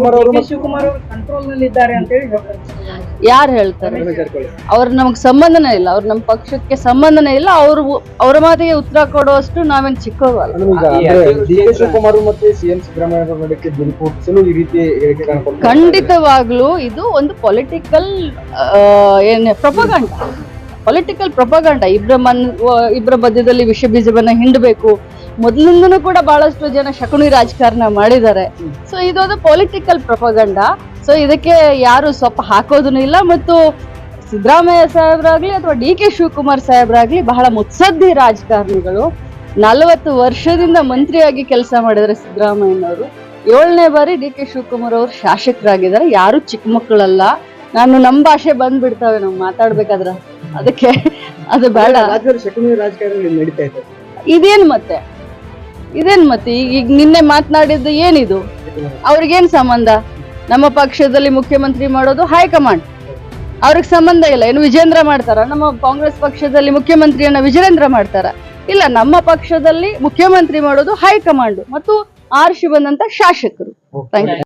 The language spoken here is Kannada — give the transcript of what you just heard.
ಶಿವಕುಮಾರ್ ಅವರು ಡಿ ಶಿವಕುಮಾರ್ ಅವರು ಕಂಟ್ರೋಲ್ನಲ್ಲಿ ಇದ್ದಾರೆ ಅಂತ ಹೇಳಿ ಹೇಳ್ತಾರೆ. ಯಾರು ಹೇಳ್ತಾರೆ? ಅವ್ರ ನಮಗ್ ಸಂಬಂಧನೇ ಇಲ್ಲ. ಅವ್ರ ನಮ್ಮ ಪಕ್ಷಕ್ಕೆ ಸಂಬಂಧನೇ ಇಲ್ಲ. ಅವ್ರು ಅವ್ರ ಮಾತಿಗೆ ಉತ್ತರ ಕೊಡುವಷ್ಟು ನಾವೇನ್ ಚಿಕ್ಕವಲ್ಲ ಶಿವಕುಮಾರ್ ಮತ್ತೆ ಸಿಎಂ ಸಿದ್ದರಾಮಯ್ಯ ಈ ರೀತಿ ಖಂಡಿತವಾಗ್ಲೂ ಇದು ಒಂದು ಪೊಲಿಟಿಕಲ್ ಏನ್ ಪ್ರೊಪಗಂಡ ಪೊಲಿಟಿಕಲ್ ಪ್ರೊಪಗಂಡ ಇಬ್ಬರ ಮನ್ ಇಬ್ಬರ ಮಧ್ಯದಲ್ಲಿ ವಿಷ ಬೀಜವನ್ನ ಹಿಂಡಬೇಕು. ಮೊದಲಿಂದನೂ ಕೂಡ ಬಹಳಷ್ಟು ಜನ ಶಕುನಿ ರಾಜಕಾರಣ ಮಾಡಿದ್ದಾರೆ. ಸೊ ಇದೊಂದು ಪೊಲಿಟಿಕಲ್ ಪ್ರೊಪಗಂಡ ಸೊ ಇದಕ್ಕೆ ಯಾರು ಸ್ವಲ್ಪ ಹಾಕೋದನ್ನು ಇಲ್ಲ ಮತ್ತು ಸಿದ್ದರಾಮಯ್ಯ ಸಾಹೇಬ್ರಾಗ್ಲಿ ಅಥವಾ ಡಿ ಕೆ ಶಿವಕುಮಾರ್ ಸಾಹೇಬ್ರಾಗ್ಲಿ ಬಹಳ ಮುತ್ಸದ್ದಿ ರಾಜಕಾರಣಿಗಳು. ನಲವತ್ತು ವರ್ಷದಿಂದ ಮಂತ್ರಿಯಾಗಿ ಕೆಲಸ ಮಾಡಿದ್ರೆ ಸಿದ್ದರಾಮಯ್ಯನವರು. ಏಳನೇ ಬಾರಿ ಡಿ ಕೆ ಶಿವಕುಮಾರ್ ಅವರು ಶಾಸಕರಾಗಿದ್ದಾರೆ. ಯಾರು ಚಿಕ್ಕ ಮಕ್ಕಳಲ್ಲ. ನಾನು ನಮ್ಮ ಭಾಷೆ ಬಂದ್ಬಿಡ್ತಾವೆ ನಾವು ಮಾತಾಡ್ಬೇಕಾದ್ರ. ಅದಕ್ಕೆ ಅದು ಬೇಡ. ರಾಜ್ಯದಲ್ಲಿ ಶಕುನಿ ರಾಜಕಾರಣ ಇಲ್ಲಿ ನಡೀತಾ ಇದೆ? ಇದೇನ್ ಮತ್ತೆ? ಇದೇನ್ ಮತ್ತೆ? ಈಗ ಈಗ ನಿನ್ನೆ ಮಾತನಾಡಿದ್ದು ಏನಿದು? ಅವ್ರಿಗೇನ್ ಸಂಬಂಧ? ನಮ್ಮ ಪಕ್ಷದಲ್ಲಿ ಮುಖ್ಯಮಂತ್ರಿ ಮಾಡೋದು ಹೈಕಮಾಂಡ್. ಅವ್ರಿಗೆ ಸಂಬಂಧ ಇಲ್ಲ. ಏನು ವಿಜೇಂದ್ರ ಮಾಡ್ತಾರ? ನಮ್ಮ ಕಾಂಗ್ರೆಸ್ ಪಕ್ಷದಲ್ಲಿ ಮುಖ್ಯಮಂತ್ರಿಯನ್ನ ವಿಜೇಂದ್ರ ಮಾಡ್ತಾರ? ಇಲ್ಲ ನಮ್ಮ ಪಕ್ಷದಲ್ಲಿ ಮುಖ್ಯಮಂತ್ರಿ ಮಾಡೋದು ಹೈಕಮಾಂಡ್. ಮತ್ತು ಆರ್ಶಿ ಬಂದಂತ ಶಾಸಕರು. Thank you